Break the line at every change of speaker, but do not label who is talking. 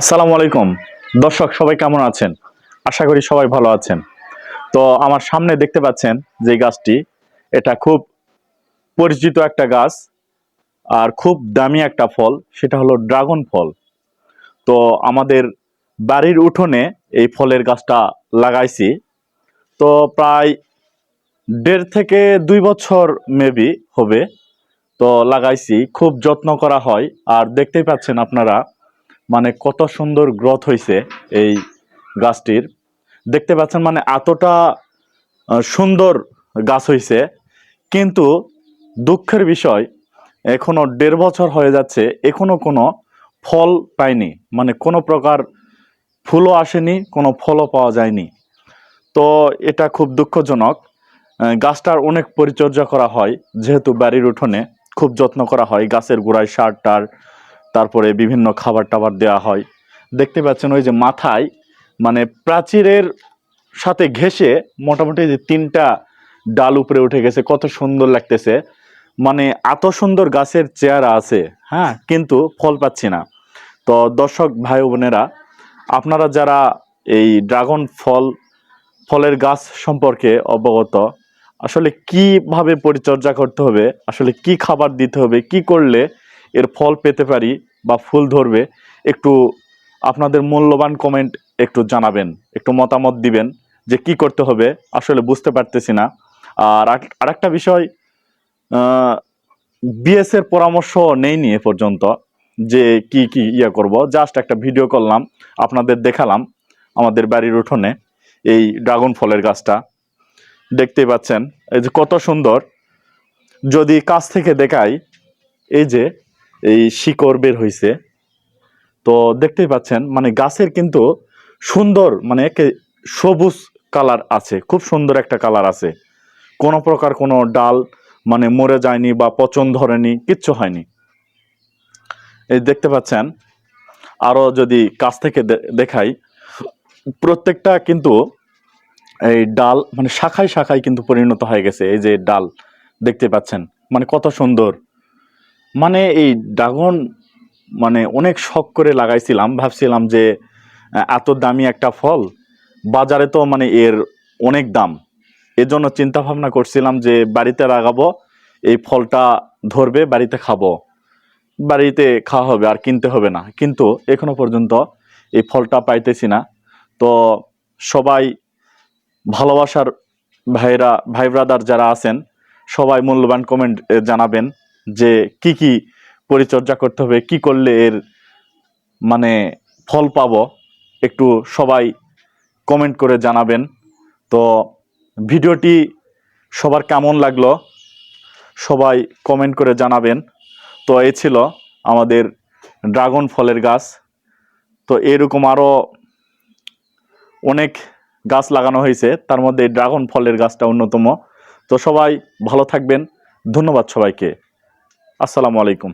আসসালামু আলাইকুম। দর্শক, সবাই কেমন আছেন? আশা করি সবাই ভালো আছেন। তো আমার সামনে দেখতে পাচ্ছেন যে গাছটি, এটা খুব পরিচিত একটা গাছ আর খুব দামি একটা ফল, সেটা হলো ড্রাগন ফল। তো আমাদের বাড়ির উঠোনে এই ফলের গাছটা লাগাইছি। তো প্রায় দেড় থেকে দুই বছর মেবি হবে। তো লাগাইছি, খুব যত্ন করা হয়। আর দেখতেই পাচ্ছেন আপনারা মানে কত সুন্দর গ্রোথ হয়েছে এই গাছটির। দেখতে পাচ্ছেন মানে এতটা সুন্দর গাছ হয়েছে কিন্তু দুঃখের বিষয়, এখনও দেড় বছর হয়ে যাচ্ছে, এখনও কোনো ফল পাইনি। মানে কোনো প্রকার ফুলও আসেনি, কোনো ফলও পাওয়া যায়নি। তো এটা খুব দুঃখজনক। গাছটার অনেক পরিচর্যা করা হয়, যেহেতু বাড়ির উঠোনে খুব যত্ন করা হয়, গাছের গোড়ায় সার টার তারপরে বিভিন্ন খাবার টাবার দেওয়া হয়। দেখতে পাচ্ছেন ওই যে মাথায় মানে প্রাচীরের সাথে ঘেঁষে মোটামুটি যে তিনটা ডাল উপরে উঠে গেছে, কত সুন্দর লাগতেছে। মানে এত সুন্দর গাছের চেয়ারা আছে হ্যাঁ কিন্তু ফল পাচ্ছি না। তো দর্শক ভাই বোনেরা, আপনারা যারা এই ড্রাগন ফল, ফলের গাছ সম্পর্কে অবগত, আসলে কীভাবে পরিচর্যা করতে হবে, আসলে কি খাবার দিতে হবে, কি করলে এর ফল পেতে পারি বা ফুল ধরবে, একটু আপনাদের মূল্যবান কমেন্ট একটু জানাবেন, একটু মতামত দিবেন যে কি করতে হবে, আসলে বুঝতে পারতেছি না। আর আরেকটা বিষয় বিএস এর পরামর্শ নেইনি এ পর্যন্ত যে কি কি ইয়ে করব। জাস্ট একটা ভিডিও করলাম, আপনাদের দেখালাম আমাদের বাড়ির উঠোনে এই ড্রাগন ফলের গাছটা। দেখতেই পাচ্ছেন, এই যে কত সুন্দর। যদি কাছ থেকে দেখাই, এই যে এই শিকড় বের হয়েছে তো দেখতেই পাচ্ছেন মানে গাছের কিন্তু সুন্দর মানে সবুজ কালার আছে, খুব সুন্দর একটা কালার আছে। কোনো প্রকার কোনো ডাল মানে মরে যায়নি বা পচন ধরেনি, কিচ্ছু হয়নি। এই দেখতে পাচ্ছেন, আরও যদি কাছ থেকে দেখাই, প্রত্যেকটা কিন্তু এই ডাল মানে শাখায় শাখায় কিন্তু পরিণত হয়ে গেছে, এই যে ডাল, দেখতে পাচ্ছেন মানে কত সুন্দর। মানে এই ড্রাগন মানে অনেক শখ করে লাগাইছিলাম, ভাবছিলাম যে এত দামি একটা ফল, বাজারে তো মানে এর অনেক দাম। এজন্য চিন্তা ভাবনা করছিলাম যে বাড়িতে লাগাবো, এই ফলটা ধরবে, বাড়িতে খাব। বাড়িতে খাওয়া হবে, আর কিনতে হবে না। কিন্তু এখনও পর্যন্ত এই ফলটা পাইতেছি না। তো সবাই ভালোবাসার ভাইরা ভাই ব্রাদার যারা আছেন, সবাই মূল্যবান কমেন্ট জানাবেন। যে কি কি পরিচর্যা করতে হবে, কি করলে এর মানে ফল পাবো, একটু সবাই কমেন্ট করে জানাবেন। তো ভিডিওটি সবার কেমন লাগল, সবাই কমেন্ট করে জানাবেন। তো এ ছিল আমাদের ড্রাগন ফলের গাছ। তো এরকম আরও অনেক গাছ লাগানো হয়েছে, তার মধ্যে ড্রাগন ফলের গাছটা অন্যতম। তো সবাই ভালো থাকবেন, ধন্যবাদ সবাইকে। আসসালামু আলাইকুম।